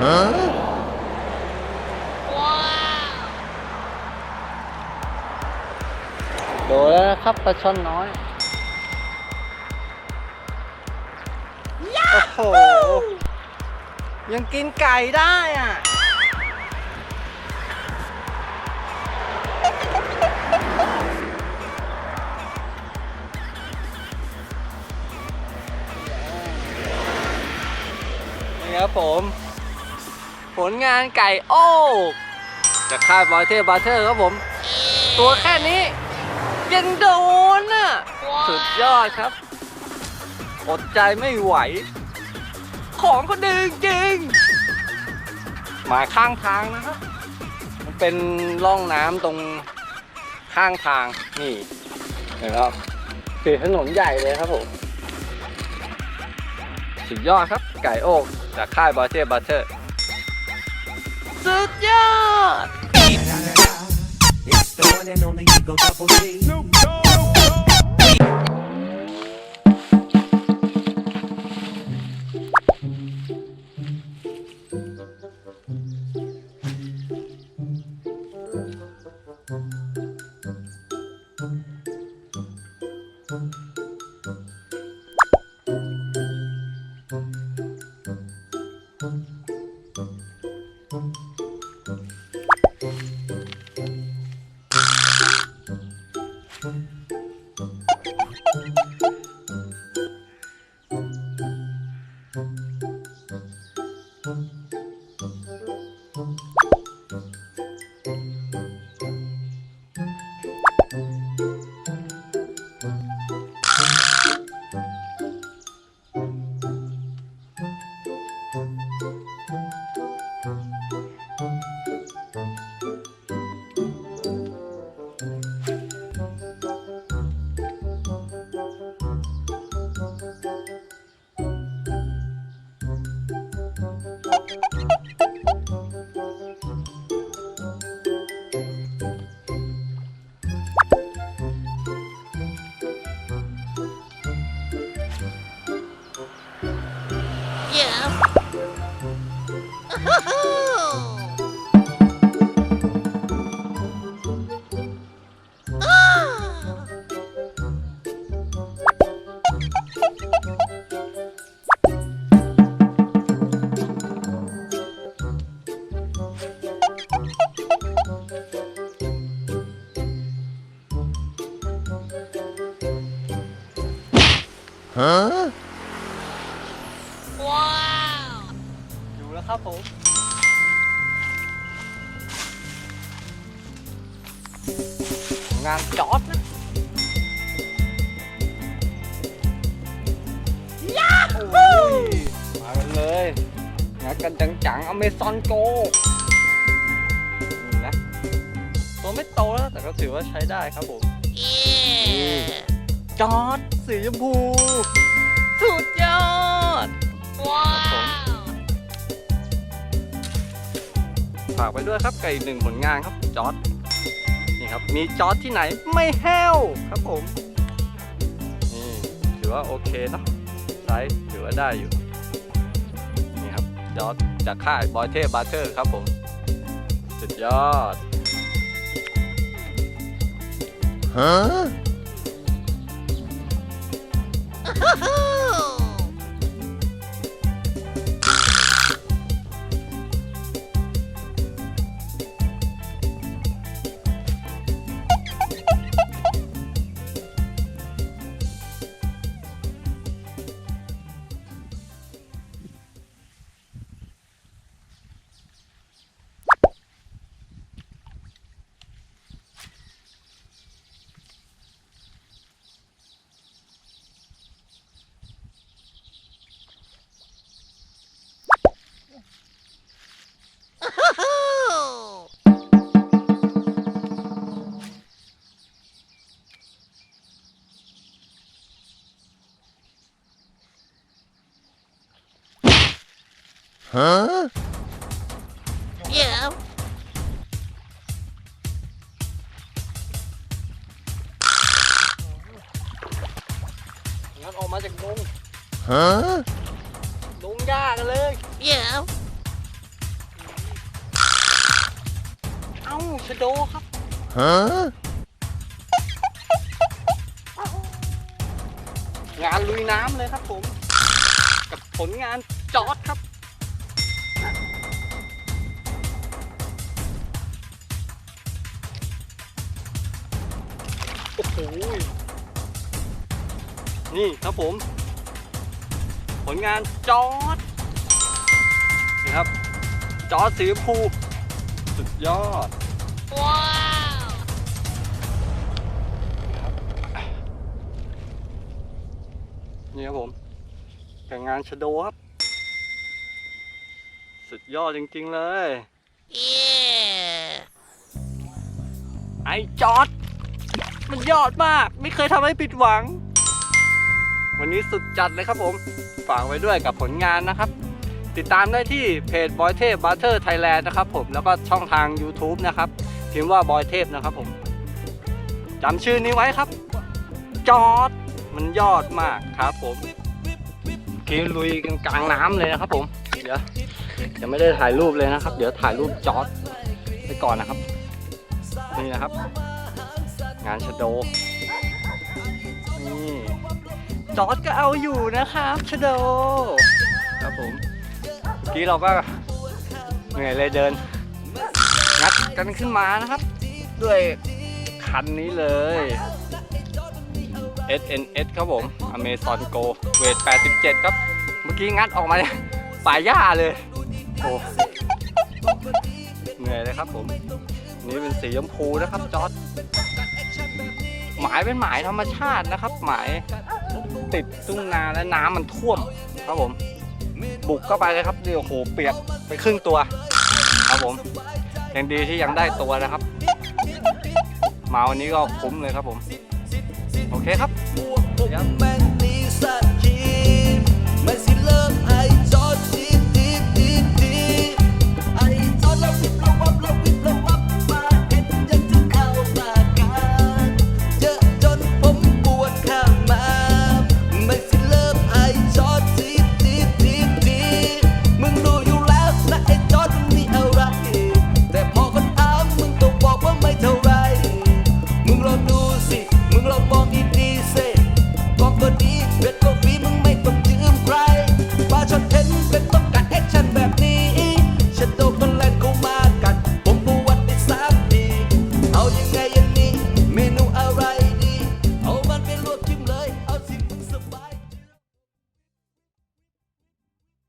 โดนแล้วนะครับปลาช่อนน้อย โอ้โห ยังกินไก่ได้อะ ผลงานไก่โอ้จะคาดบอยเทพบาเทอร์ครับผม ตัวแค่นี้ยังโดนอะ สุดยอดครับ อดใจไม่ไหว ของก็ดึงจริง มาข้างทางนะครับ มันเป็นร่องน้ำตรงข้างทาง นี่เห็นไหมครับคือถนนใหญ่เลยครับผม สุดยอดครับ ไก่โอกจากค่ายบอเทบัตเตอร์ สุดยอด It's the one and only Eagle Double G. Huh? อยู่ แครับผมงานจอดนะโอ้ยมากันเลยงัดกันจังๆอเมซอนโกนี่นะ ตัวไม่โตแล้ว แต่ก็ถือว่าใช้ได้ครับผมนี่จอดสีชมพู สุดยอดครับ ฝากไปด้วยครับกับอีกหนึ่งผลงานครับจอร์ดนี่ครับมีจอร์ดที่ไหนไม่แห้วครับผมนี่ถือว่าโอเคเนอะไซส์ถือว่าได้อยู่นี่ครับจอร์ดจากค่ายบอยเทบาร์เทอร์ครับผมสุดยอด Huh? Huh? Yeah. งั้นออกมาจากดง Huh? ดงหญ้ากันเลย Yeah. อ้าชะโดครับ Huh? งานลุยน้ำเลยครับผม กับผลงานจอร์ดครับ นี่ครับผม ผลงานจอร์ดนี่ครับ จอร์ดสีชมพูสุดยอด ว้าวนี่ครับผมแต่งงานชะโดครับ สุดยอดจริง ๆ เลย ไอ้จอร์ด มันยอดมาก ไม่เคยทำให้ผิดหวัง วันนี้สุดจัดเลยครับผม ฝากไว้ด้วยกับผลงานนะครับ ติดตามได้ที่เพจบอยเทพบัตเตอร์ไทยแลนด์นะครับผมแล้วก็ช่องทาง YouTube นะครับพิมพ์ว่าบอยเทพนะครับผมจำชื่อนี้ไว้ครับ จอดมันยอดมากครับผมกีลุยกันกลางน้ำเลยนะครับผม เดี๋ยวยังไม่ได้ถ่ายรูปเลยนะครับ เดี๋ยวถ่ายรูปจอดไปก่อนนะครับ นี่นะครับ งานชะโดนี่จอร์ดก็เอาอยู่นะครับชะโดครับผมเมื่อกี้เราก็เหนื่อยเลยเดินงัดกันขึ้นมานะครับ ด้วยคันนี้เลย SNS ครับผม Amazon Go เวท 87 ครับ เมื่อกี้งัดออกมาเนี่ยป่าหญ้าเลย โอ้เหนื่อยเลยครับผม นี่เป็นสีชมพูนะครับจอร์ด หมายเป็นหมายธรรมชาตินะครับ หมายติดตุ้งนาและน้ำมันท่วมครับผม บุกเข้าไปเลยครับเดี๋ยวโหเปียกไปครึ่งตัว ครับผมยังดีที่ยังได้ตัวนะครับ มาวันนี้ก็คุ้มเลยครับผม โอเคครับแบ่ง